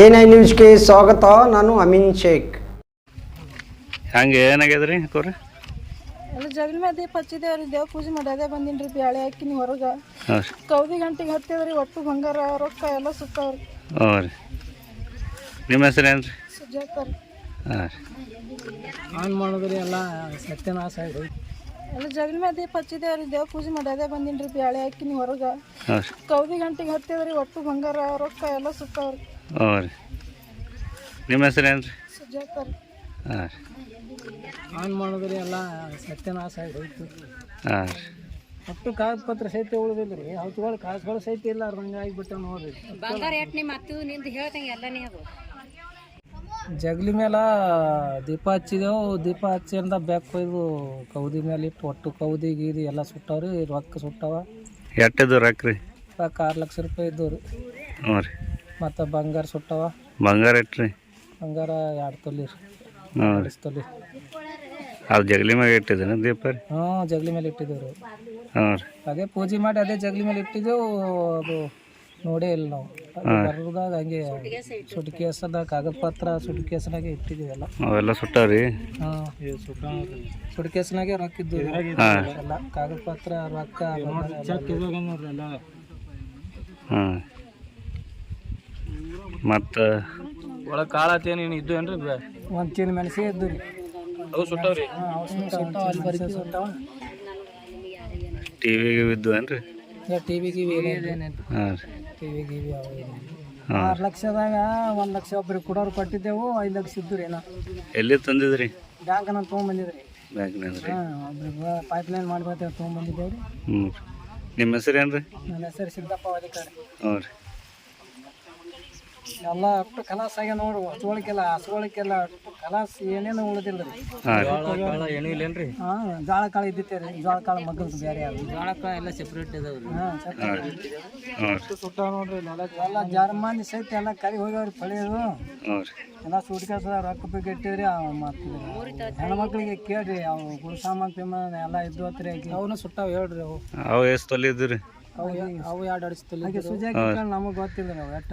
A ನ್ಯೂಸ್ಗೆ ಸ್ವಾಗತ ನಾನು ಅಮೀನ್ ಶೇಖ್. ಹಂಗೆ ಏನಾಗ್ಯದ್ರಿ ಕೋರಿ ಎಲ್ಲ ಜಗಲ್ ಮೇಲೆ ದೀಪ ಹಚ್ಚಿದೇವ್ರಿ ದೇವ್ ಪೂಜೆ ಮಾಡಿ ಅದೇ ಬಂದಿನ್ರಿ ಬ್ಯಾಳೆ ಹಾಕಿನಿ ಹೊರಗೆ. ಕೌದಿ ಗಂಟೆಗೆ ಹತ್ತಿದ್ರಿ ಒಟ್ಟು ಬಂಗಾರ ರೊಕ್ಕ ಎಲ್ಲ ಸುತ್ತವ್ರಿ. ಹ್ಞೂ ರೀ. ನಿಮ್ಮ ಹೆಸರು ಏನು ರೀ ಸುಜಾತರ್. ಹಾಂ ಆನ್ ಮಾಡಿದ್ರಿ ಎಲ್ಲ ಸತ್ಯನಾಶ ಆಗಿ ಎಲ್ಲ ಜಗಲ್ ಮೇಲೆ ದೀಪ ಹಚ್ಚಿದೇವ್ರಿ ದೇವ್ ಪೂಜೆ ಮಾಡಿ ಅದೇ ಬಂದಿನ್ರಿ ಬ್ಯಾಳೆ ಹಾಕಿನಿ ಹೊರಗೆ. ಕೌದಿ ಗಂಟೆಗೆ ಹತ್ತಿದ್ರಿ ಒಟ್ಟು ಬಂಗಾರ ರೊಕ್ಕ ಎಲ್ಲ ಸುತ್ತವ್ರಿ. ಹ್ಞೂ ರೀ. ನಿಮ್ಮ ಹೆಸರು ಏನು ರೀ ಹಾಂ ರೀ. ಆನ್ ಮಾಡಿದ್ರಿ ಎಲ್ಲ ಸತ್ಯನಾಶ ಆಗಿ ಹೋಯ್ತು. ಹಾಂ ರೀ. ಒಟ್ಟು ಕಾಗದ ಪತ್ರ ಸಹಿತ ಉಳಿದಿಲ್ರಿ. ಅವತ್ತುಗಳು ಕಾಸುಗಳು ಸಹಿತ ಇಲ್ಲ ಹಂಗೆ ಆಗಿಬಿಟ್ಟು ನೋಡ್ರಿ. ಜಗಲಿ ಮೇಲೆ ದೀಪ ಹಚ್ಚಿದೆವು. ದೀಪ ಹಚ್ಚಿಂದ ಬೆಕ್ಕ ಕೊಯ್ದು ಕೌದಿ ಮೇಲೆ ಇಟ್ಟು ಒಟ್ಟು ಕೌದಿ ಗೀದಿ ಎಲ್ಲ ಸುಟ್ಟವ್ರಿ. ರೊಕ್ಕ ಸುಟ್ಟವ. ಎಟ್ಟಿದ್ದು ರೊಕ್ಕ ರೀ? ರೊಕ್ಕ ಆರು ಲಕ್ಷ ರೂಪಾಯಿ ಇದ್ದವು ರೀ. ಹ್ಞೂ ರೀ. ಮತ್ತು ಬಂಗಾರ ಸುಟ್ಟವ. ಬಂಗಾರ ಇಟ್ರಿ ಬಂಗಾರ ಎರಡು ತೊಲಿ ರೀ. ಹ್ಞೂ ರೀ. ತೊಲಿ. ಅದು ಜಗಲಿ ಮೇಲೆ ಇಟ್ಟಿದ್ದೇನೆ ದೀಪ ರೀ? ಹ್ಞೂ ಜಗಲಿ ಮೇಲೆ ಇಟ್ಟಿದ್ದೇವೆ ರೀ. ಹ್ಞೂ ರೀ. ಅದೇ ಪೂಜೆ ಮಾಡಿ ಅದೇ ಜಗಲಿ ಮೇಲೆ ಇಟ್ಟಿದ್ದೆವು ಅದು ನೋಡೇ ಇಲ್ಲ ನಾವು. ಬರ್ದಾಗ ಹಂಗೆ ಹಂಗೆ ಸುಟ್ಕೇಸದ ಕಾಗದ ಪತ್ರ ಸುಟ್ಕೇಸ್ನಾಗೆ ಇಟ್ಟಿದ್ದೀವಿ ಎಲ್ಲ. ಅವೆಲ್ಲ ಸುಟ್ಟಾವ್ರಿ? ಹಾಂ ಸುಟ್ಕೇಸ್ನಾಗೆ ರೊಕ್ಕ ಇದ್ದು ಹಾಂ. ಎಲ್ಲ. ಕಾಗದ ಪತ್ರ ರೊಕ್ಕ ಹಾಂ ಮತ್ತು ಒಳಗೆ ಕಾಳತ್ತೇನು ಏನು ಇದ್ದು ಏನ್ರಿ ಒಂದು ಚೀಲ ಮೆಣಸೇ ಇದ್ದು ರೀ. ಅವು ಸುಟ್ಟವ್ರಿ? ಸುಟ್ಟವ ಟಿ ವಿಗೆ ಬಿದ್ದು ಏನು ರೀ ಟಿ ವಿ ಗಿವಿ ಹಾಂ ರೀ. ಟಿ ವಿ ಗಿವಿ ಆರು ಲಕ್ಷದಾಗ ಒಂದು ಲಕ್ಷ ಒಬ್ರಿಗೆ ಕೊಡೋರು ಕೊಟ್ಟಿದ್ದೆವು ಐದು ಲಕ್ಷ ಇದ್ದು ರೀ ಎಲ್ಲಿ ತಂದಿದ್ರಿ? ಬ್ಯಾಂಕ್ ನಾನು ತೊಗೊಂಬಂದಿದ್ರಿ. ಬ್ಯಾಂಕ್ನಾಗ ರೀ. ಹಾಂ ಒಬ್ರಿಗೆ ಪೈಪ್ ಲೈನ್ ಮಾಡ್ಕೊತೇವೆ ತೊಗೊಂಬಂದಿದ್ದೇವೆ ರೀ. ಹ್ಞೂ ನಿಮ್ಮ ಹೆಸರು ಏನು ರೀ ನನ್ನ ಹೆಸರು ಸಿದ್ದಪ್ಪ ಅಧಿಕಾರಿ ಹ್ಞೂ ರೀ. ಎಲ್ಲ ಅಷ್ಟು ಕಲಾಸ ಆಗ್ಯ ನೋಡು ಹಸುಗಳಿಗೆಲ್ಲ ಹಸುಗಳಿಗೆಲ್ಲ ಅಷ್ಟು ಕಲಾಸ ಏನೇನು ಉಳಿದಿಲ್ಲ ರೀ. ಹಾಂ ರೀ. ಏನಿಲ್ಲೇನ್ರಿ ಹಾಂ ಜೋಳ ಕಾಳು ಇದ್ದಿತ್ತೆ ರೀ ಜಾಳ ಕಾಳು ಮಗ್ಗಲ್ದು ಬೇರೆ ಯಾರು ಜೋಳ ಕಾಳು ಎಲ್ಲ ಸೆಪ್ರೇಟ್ ಇದಾವೆ ರೀ. ಹಾಂ ಅಷ್ಟು ಸುಟ್ಟ ನೋಡ್ರಿ ಎಲ್ಲ ಜರ್ಮನಿ ಸಹಿತ ಎಲ್ಲ ಕರಿ ಹೋಗ್ಯಾವ್ರಿ ಪಳಿಯೋದು ಎಲ್ಲ ಸೂಟ್ಕೇಸ ರೊಕ್ಕ ಬಗ್ಗೆ ಇಟ್ಟಿವ್ರಿ ಅವು ಮತ್ತು ಹೆಣ್ಮಕ್ಳಿಗೆ ಕೇಳ್ರಿ ಅವು ಗುರು ಸಾಮಾನು ಪಿಮಾನ್ ಎಲ್ಲ ಇದ್ದು ಹತ್ರಿ ಅವನು ಸುಟ್ಟಾವ ಹೇಳ್ರಿ ಅವು. ಅವು ಎಷ್ಟು ತೊಲಿದ್ದು ರೀ ಅವು ಅವು ಎರಡು ಅಡಿಸ್ತಲಿ ಹಾಗೆ ನಮಗೆ ಗೊತ್ತಿಲ್ಲ ನಾವು ಎಟ್ಟ